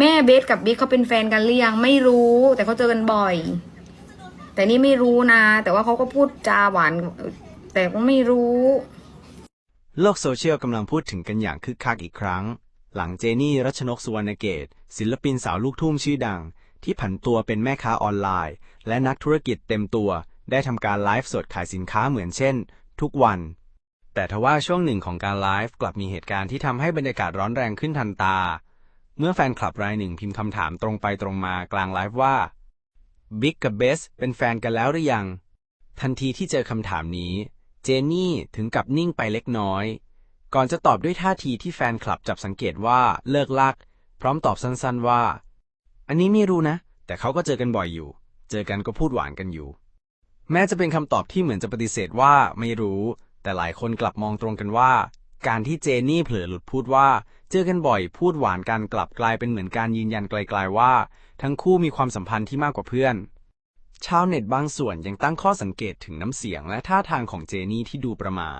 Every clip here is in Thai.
แม่เบสกับบิ๊กเขาเป็นแฟนกันหรือยังไม่รู้ แต่เขาเจอกันบ่อย แต่นี่ไม่รู้นะ แต่ว่าเขาก็พูดจาหวาน แต่ก็ไม่รู้ โลกโซเชียลกำลังพูดถึงกันอย่างคึกคักอีกครั้ง หลังเจนี่รัชนกสุวรรณเกต ศิลปินสาวลูกทุ่งชื่อดัง ที่ผันตัวเป็นแม่ค้าออนไลน์ และนักธุรกิจเต็มตัว ได้ทำการไลฟ์สดขายสินค้าเหมือนเช่น ทุกวันแต่ทว่าช่วงหนึ่งของการไลฟ์กลับมีเหตุการณ์ที่ทำให้บรรยากาศร้อนแรงขึ้นทันตา เมื่อแฟนคลับรายหนึ่งพิมพ์คำถามตรงไปตรงมากลางไลฟ์ว่าบิ๊กกับเบสเป็นแฟนกันแล้วหรือยัง ทันทีที่เจอคำถามนี้ เจนนี่ถึงกับนิ่งไปเล็กน้อย ก่อนจะตอบด้วยท่าทีที่แฟนคลับจับสังเกตว่าเลิกลัก พร้อมตอบสั้นๆว่า อันนี้ไม่รู้นะ แต่เขาก็เจอกันบ่อยอยู่ เจอกันก็พูดหวานกันอยู่ แม้จะเป็นคำตอบที่เหมือนจะปฏิเสธว่าไม่รู้ แต่หลายคนกลับมองตรงกันว่า การที่เจนนี่เผลอหลุดพูดว่า เจอกันบ่อยพูดหวานกันกลับกลายเป็นเหมือนการยืนยันไกลๆว่า ทั้งคู่มีความสัมพันธ์ที่มากกว่าเพื่อน ชาวเน็ตบางส่วนยังตั้งข้อสังเกตถึงน้ำเสียงและท่าทางของเจนี่ที่ดูประมา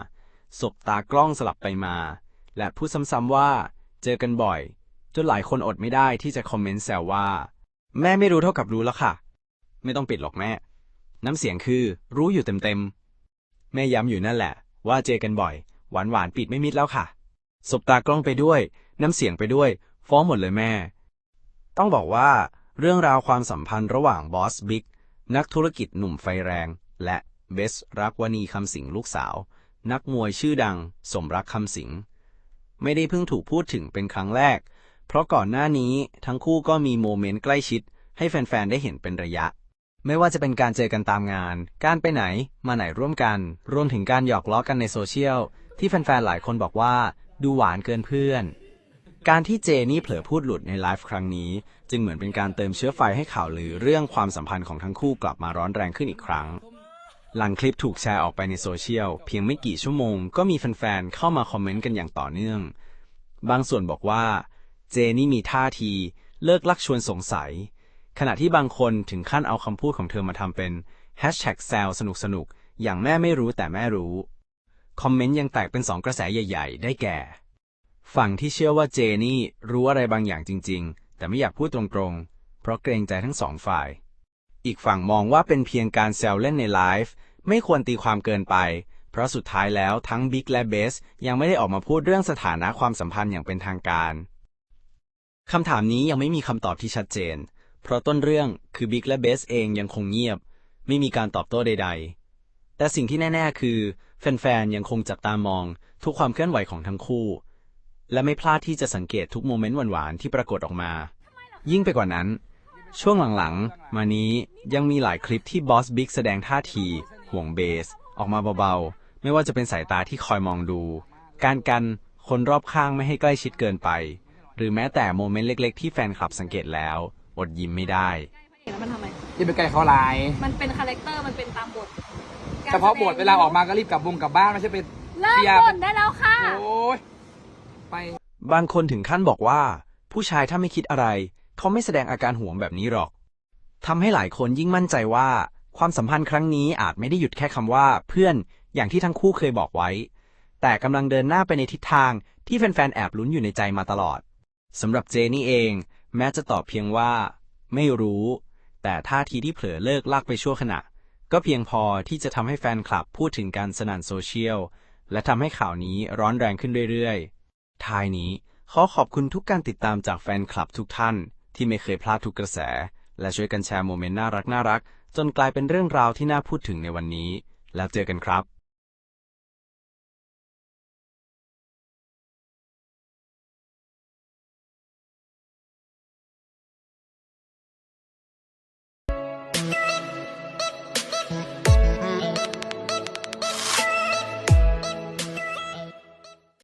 สบตากล้องสลับไปมา และพูดซ้ำๆว่า เจอกันบ่อย จนหลายคนอดไม่ได้ที่จะคอมเมนต์แซวว่า แม่ไม่รู้เท่ากับรู้แล้วค่ะ ไม่ต้องปิดหรอกแม่ น้ำเสียงคือรู้อยู่เต็มๆ แม่ย้ำอยู่นั่นแหละ ว่าเจอกันบ่อย หวานหวานๆปิดไม่มิดแล้วค่ะ สบตากล้องไปด้วย น้ำเสียงไปด้วย ฟ้องหมดเลยแม่ ต้องบอกว่า เรื่องราวความสัมพันธ์ระหว่างบอสบิ๊กนักธุรกิจหนุ่มไฟแรง และเบสรักวณีคำสิงลูกสาว นักมวยชื่อดัง สมรักคำสิง ไม่ได้เพิ่งถูกพูดถึงเป็นครั้งแรก เพราะก่อนหน้านี้ทั้งคู่ก็มีโมเมนต์ใกล้ชิด ให้แฟนๆ ได้เห็นเป็นระยะ ไม่ว่าจะเป็นการเจอกันตามงาน การไปไหน มาไหนร่วมกัน รวมถึงการหยอกล้อกันในโซเชียล ที่แฟนๆ หลายคนบอกว่า ดูหวานเกินเพื่อน การที่เจนี่เผลอพูดหลุดในไลฟ์ครั้งนี้ จึงเหมือนเป็นการเติมเชื้อไฟให้ข่าวลือเรื่องความสัมพันธ์ของทั้งคู่กลับมาร้อนแรงขึ้นอีกครั้ง หลังคลิปถูกแชร์ออกไปในโซเชียล เพียงไม่กี่ชั่วโมงก็มีแฟนๆเข้ามาคอมเมนต์กันอย่างต่อเนื่อง บางส่วนบอกว่า เจนี่มีท่าทีเลิกลักชวนสงสัย ขณะที่บางคนถึงขั้นเอาคำพูดของเธอมาทำเป็นแฮชแท็กแซวสนุกสนุกๆอย่างแม่ไม่รู้แต่แม่รู้ คอมเมนต์ยังแตกเป็นสองกระแสใหญ่ ๆ ได้แก่ ฝั่งที่เชื่อว่าเจนี่รู้อะไรบางอย่างจริง ๆ แต่ไม่อยากพูดตรงๆ เพราะเกรงใจทั้งสองฝ่าย อีกฝั่งมองว่าเป็นเพียงการแซวเล่นในไลฟ์ไม่ควรตีความเกินไป เพราะสุดท้ายแล้วทั้งบิ๊กและเบสยังไม่ได้ออกมาพูดเรื่องสถานะความสัมพันธ์อย่างเป็นทางการคำถามนี้ยังไม่มีคำตอบที่ชัดเจน เพราะต้นเรื่องคือบิ๊กและเบสเองยังคงเงียบ ไม่มีการตอบโต้ใด ๆ แต่สิ่งที่แน่ ๆ คือ แฟนๆยังคงจับตามองทุกความเคลื่อนไหวของทั้งคู่ และไม่พลาดที่จะสังเกตทุกโมเมนต์หวานๆที่ปรากฏออกมา ยิ่งไปกว่านั้น ช่วงหลังๆ มานี้ยังมีหลายคลิปที่บอสบิ๊กแสดงท่าที ห่วงเบส ออกมาเบาๆ ไม่ว่าจะเป็นสายตาที่คอยมองดู การกันคนรอบข้างไม่ให้ใกล้ชิดเกินไป หรือแม้แต่โมเมนต์เล็ก ๆ ที่แฟนคลับสังเกตแล้ว อดยิ้มไม่ได้แล้วมันทำไม อย่าไปไกลเขาหลาย มันเป็นคาแรคเตอร์มันเป็นตามบทเฉพาะบทเวลาออกมาก็รีบกลับวงกลับบ้านไม่ใช่ไปเลิกเชียร์บ่นได้แล้วค่ะ โอ้ย ไป บางคนถึงขั้นบอกว่า ผู้ชายถ้าไม่คิดอะไร เขาไม่แสดงอาการห่วงแบบนี้หรอกทำให้หลายคนยิ่งมั่นใจว่า ความสัมพันธ์ครั้งนี้อาจไม่ได้หยุดแค่คำว่า เพื่อนอย่างที่ทั้งคู่เคยบอกไว้ แต่กำลังเดินหน้าไปในทิศทางที่แฟนๆแอบลุ้นอยู่ในใจมาตลอดสำหรับเจนี่เอง แม้จะตอบเพียงว่า ไม่รู้ แต่ท่าทีที่เผลอเลิกลากไปชั่วขณะ ก็เพียงพอที่จะทำให้แฟนคลับพูดถึงการสนั่นโซเชียล และทำให้ข่าวนี้ร้อนแรงขึ้นเรื่อยๆ ท้ายนี้ขอขอบคุณทุกการติดตามจากแฟนคลับทุกท่าน ที่ไม่เคยพลาดทุกกระแส และช่วยกันแชร์โมเมนต์น่ารักน่ารักจนกลายเป็นเรื่องราวที่น่าพูดถึงในวันนี้ แล้วเจอกันครับ